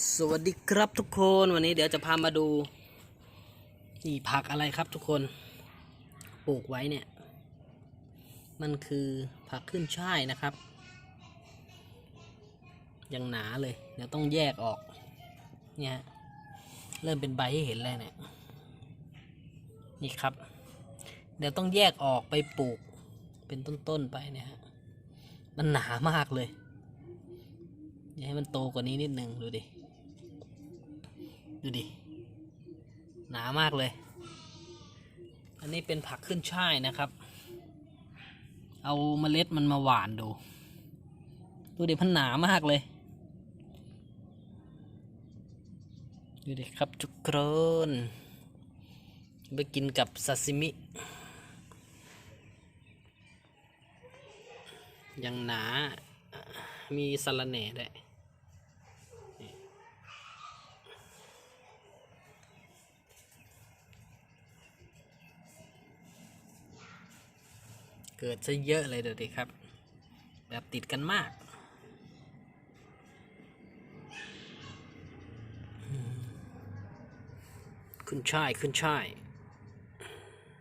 สวัสดีครับทุกคนวันนี้เดี๋ยวจะพามาดู นี่ผักอะไรครับทุกคนปลูกไว้เนี่ย มันคือผักขึ้นช่ายนะครับ ยังหนาเลย เดี๋ยวต้องแยกออก เนี่ยฮะเริ่มเป็นใบให้เห็นเลยเนี่ยนี่ครับ เดี๋ยวต้องแยกออกไปปลูก เป็นต้นๆไปเนี่ยฮะมันหนามากเลย อยากให้มันโตกว่านี้นิดนึงดูดิ ดูดิ หนามากเลย อันนี้เป็นผักขึ้นช่ายนะครับ เอาเมล็ดมันมาหวานดู ดูดิมันหนามากเลย ดูดิครับทุกคนไปกินกับซาซิมิ ยังหนา มีสาระแหน่ด้วย เกิดซะเยอะเลยเดี๋ยวดีครับ แบบติดกันมากขึ้นช่ายขึ้นช่าย